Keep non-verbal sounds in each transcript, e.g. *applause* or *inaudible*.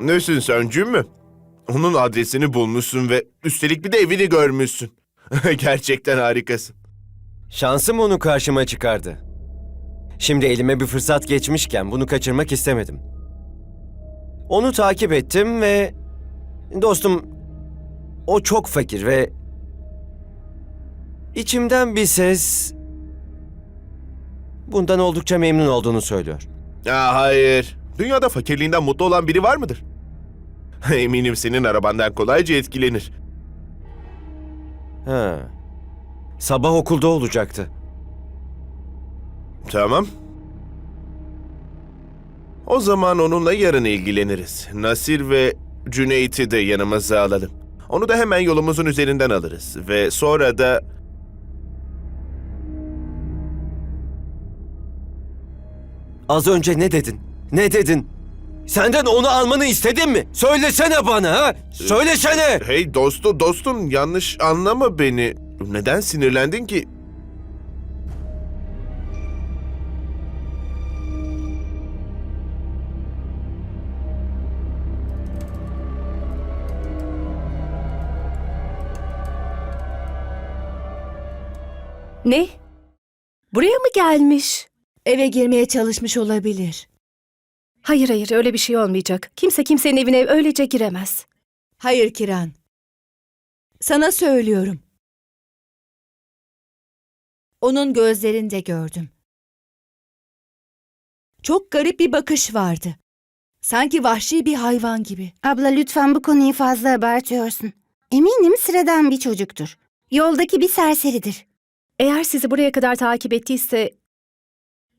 Nesin sen Cün mü? Onun adresini bulmuşsun ve üstelik bir de evini görmüşsün. *laughs* Gerçekten harikasın. Şansım onu karşıma çıkardı. Şimdi elime bir fırsat geçmişken bunu kaçırmak istemedim. Onu takip ettim ve dostum o çok fakir ve içimden bir ses bundan oldukça memnun olduğunu söylüyor. Ya hayır. Dünyada fakirliğinden mutlu olan biri var mıdır? *laughs* Eminim senin arabandan kolayca etkilenir. Ha. Sabah okulda olacaktı. Tamam. O zaman onunla yarın ilgileniriz. Nasir ve Cüneyt'i de yanımıza alalım. Onu da hemen yolumuzun üzerinden alırız. Ve sonra da... Az önce ne dedin? Ne dedin? Senden onu almanı istedim mi? Söylesene bana ha? Söylesene! Hey dostu dostum yanlış anlama beni. Neden sinirlendin ki? Ne? Buraya mı gelmiş? Eve girmeye çalışmış olabilir. Hayır hayır öyle bir şey olmayacak. Kimse kimsenin evine öylece giremez. Hayır Kiran. Sana söylüyorum. Onun gözlerinde gördüm. Çok garip bir bakış vardı. Sanki vahşi bir hayvan gibi. Abla lütfen bu konuyu fazla abartıyorsun. Eminim sıradan bir çocuktur. Yoldaki bir serseridir. Eğer sizi buraya kadar takip ettiyse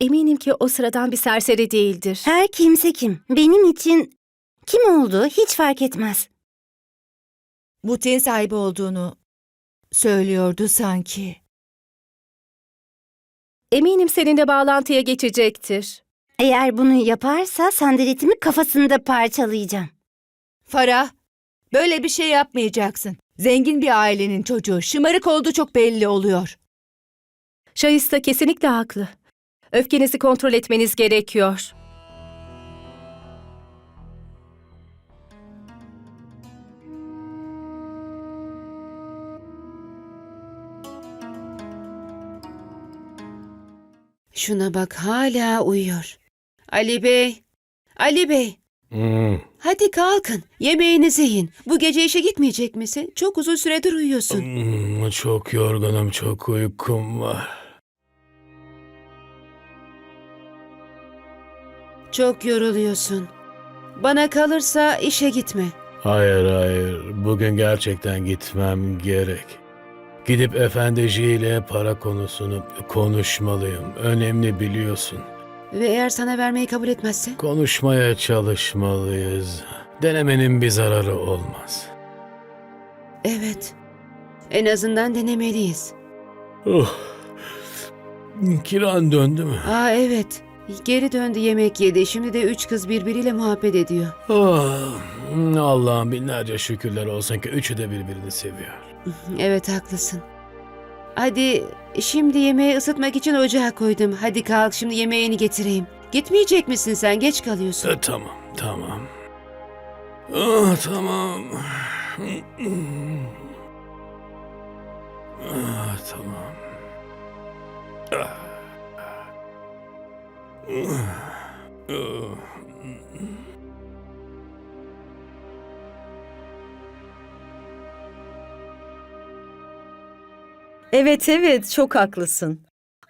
eminim ki o sıradan bir serseri değildir. Her kimse kim. Benim için kim olduğu hiç fark etmez. Butiğin sahibi olduğunu söylüyordu sanki. Eminim seninle bağlantıya geçecektir. Eğer bunu yaparsa sandaletimi kafasında parçalayacağım. Farah, böyle bir şey yapmayacaksın. Zengin bir ailenin çocuğu. Şımarık olduğu çok belli oluyor. Şahista kesinlikle haklı. Öfkenizi kontrol etmeniz gerekiyor. Şuna bak hala uyuyor. Ali Bey, Ali Bey. Hmm, Hadi kalkın. Yemeğinizi yiyin. Bu gece işe gitmeyecek misin? Çok uzun süredir uyuyorsun. hmm, çok yorgunum, çok uykum var. Çok yoruluyorsun. Bana kalırsa işe gitme. Hayır hayır, bugün gerçekten gitmem gerek. Gidip efendici ile para konusunu konuşmalıyım. Önemli biliyorsun. Ve eğer sana vermeyi kabul etmezse? Konuşmaya çalışmalıyız. Denemenin bir zararı olmaz. Evet. En azından denemeliyiz. Oh. Kiran döndü mü? Aa evet. Geri döndü yemek yedi. Şimdi de üç kız birbiriyle muhabbet ediyor. Oh, Allah'ım binlerce şükürler olsun ki üçü de birbirini seviyor. *laughs* Evet haklısın. Hadi şimdi yemeği ısıtmak için ocağa koydum. Hadi kalk şimdi yemeğini getireyim. Gitmeyecek misin sen? Geç kalıyorsun. E, tamam, tamam. Ah, tamam. Ah, tamam. Ah. Ah. Evet evet çok haklısın.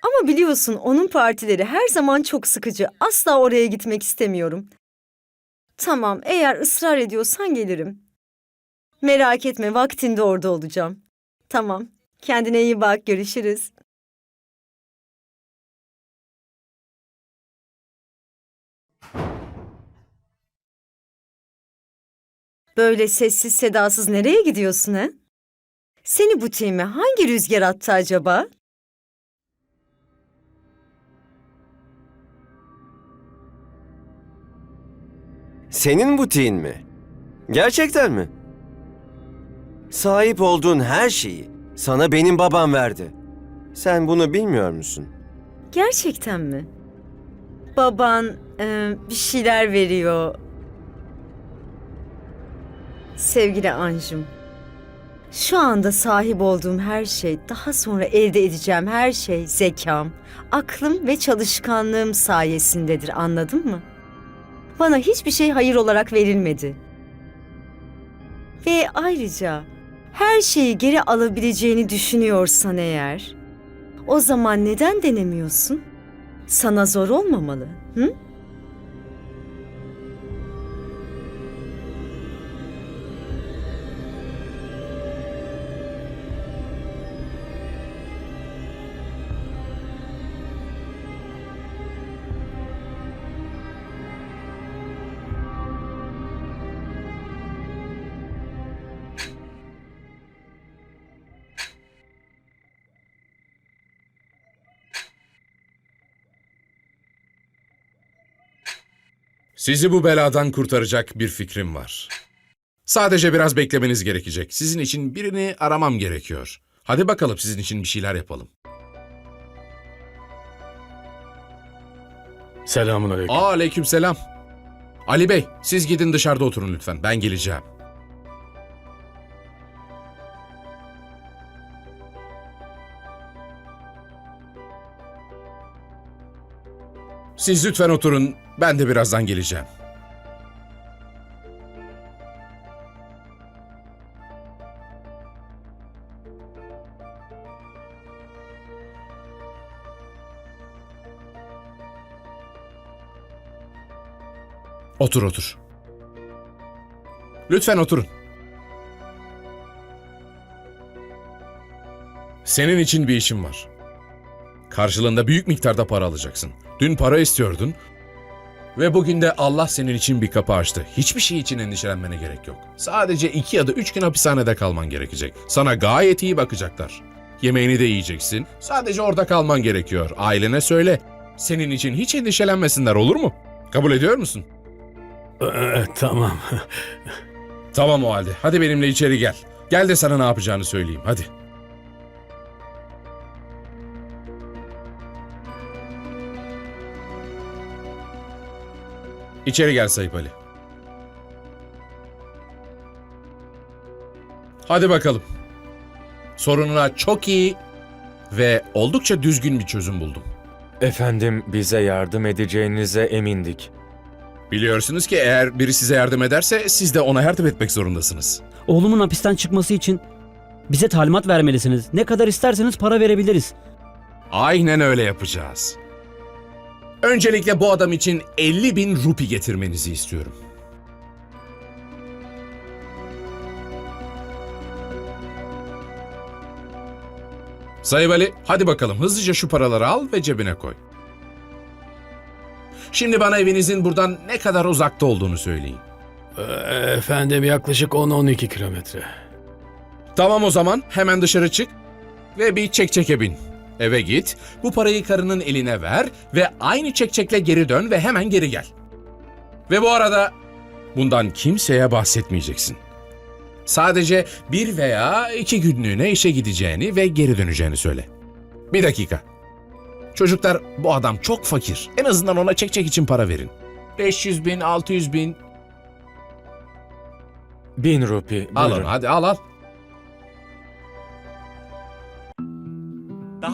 Ama biliyorsun onun partileri her zaman çok sıkıcı. Asla oraya gitmek istemiyorum. Tamam eğer ısrar ediyorsan gelirim. Merak etme vaktinde orada olacağım. Tamam. Kendine iyi bak görüşürüz. Böyle sessiz sedasız nereye gidiyorsun he? Seni butiğime hangi rüzgar attı acaba? Senin butiğin mi? Gerçekten mi? Sahip olduğun her şeyi sana benim babam verdi. Sen bunu bilmiyor musun? Gerçekten mi? Baban e, bir şeyler veriyor. Sevgili Anjum, şu anda sahip olduğum her şey, daha sonra elde edeceğim her şey zekam, aklım ve çalışkanlığım sayesindedir anladın mı? Bana hiçbir şey hayır olarak verilmedi. Ve ayrıca her şeyi geri alabileceğini düşünüyorsan eğer, o zaman neden denemiyorsun? Sana zor olmamalı, hı? Sizi bu beladan kurtaracak bir fikrim var. Sadece biraz beklemeniz gerekecek. Sizin için birini aramam gerekiyor. Hadi bakalım sizin için bir şeyler yapalım. Selamun aleyküm. Aa, aleykümselam. Ali Bey, siz gidin dışarıda oturun lütfen. Ben geleceğim. Siz lütfen oturun. Ben de birazdan geleceğim. Otur otur. Lütfen oturun. Senin için bir işim var. Karşılığında büyük miktarda para alacaksın. Dün para istiyordun ve bugün de Allah senin için bir kapı açtı. Hiçbir şey için endişelenmene gerek yok. Sadece iki ya da üç gün hapishanede kalman gerekecek. Sana gayet iyi bakacaklar. Yemeğini de yiyeceksin. Sadece orada kalman gerekiyor. Ailene söyle. Senin için hiç endişelenmesinler olur mu? Kabul ediyor musun? Ee, tamam. Tamam o halde. Hadi benimle içeri gel. Gel de sana ne yapacağını söyleyeyim. Hadi. İçeri gel Sayıp Ali. Hadi bakalım. Sorununa çok iyi ve oldukça düzgün bir çözüm buldum. Efendim bize yardım edeceğinize emindik. Biliyorsunuz ki eğer biri size yardım ederse siz de ona yardım etmek zorundasınız. Oğlumun hapisten çıkması için bize talimat vermelisiniz. Ne kadar isterseniz para verebiliriz. Aynen öyle yapacağız. Öncelikle bu adam için 50 bin rupi getirmenizi istiyorum. Sayın Ali, hadi bakalım hızlıca şu paraları al ve cebine koy. Şimdi bana evinizin buradan ne kadar uzakta olduğunu söyleyin. Ee, efendim yaklaşık 10-12 kilometre. Tamam o zaman hemen dışarı çık ve bir çekçeke bin. Eve git, bu parayı karının eline ver ve aynı çekçekle geri dön ve hemen geri gel. Ve bu arada bundan kimseye bahsetmeyeceksin. Sadece bir veya iki günlüğüne işe gideceğini ve geri döneceğini söyle. Bir dakika. Çocuklar bu adam çok fakir. En azından ona çekçek için para verin. 500 bin, 600 bin. Bin rupi. Al onu hadi al al.